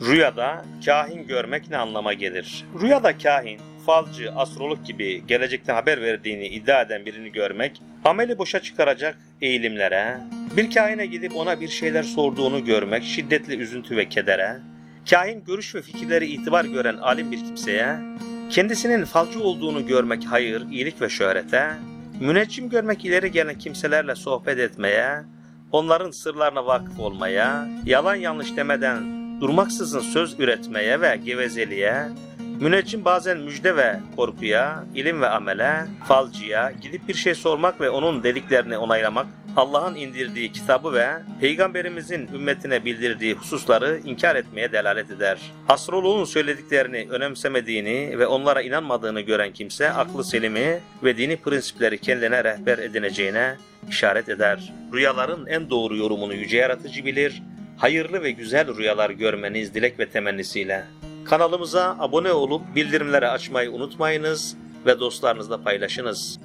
Rüyada kahin görmek ne anlama gelir? Rüyada kahin, falcı, astrolog gibi gelecekten haber verdiğini iddia eden birini görmek, ameli boşa çıkaracak eğilimlere, bir kahine gidip ona bir şeyler sorduğunu görmek şiddetli üzüntü ve kedere, kahin görüş ve fikirleri itibar gören alim bir kimseye, kendisinin falcı olduğunu görmek hayır, iyilik ve şöhrete, müneccim görmek ileri gelen kimselerle sohbet etmeye, onların sırlarına vakıf olmaya, yalan yanlış demeden durmaksızın söz üretmeye ve gevezeliğe, müneccim bazen müjde ve korkuya, ilim ve amele, falcıya, gidip bir şey sormak ve onun dediklerini onaylamak, Allah'ın indirdiği kitabı ve Peygamberimizin ümmetine bildirdiği hususları inkar etmeye delalet eder. Astroloğun söylediklerini önemsemediğini ve onlara inanmadığını gören kimse aklı selimi ve dini prensipleri kendine rehber edineceğine işaret eder. Rüyaların en doğru yorumunu yüce yaratıcı bilir. Hayırlı ve güzel rüyalar görmeniz dilek ve temennisiyle. Kanalımıza abone olup bildirimleri açmayı unutmayınız ve dostlarınızla paylaşınız.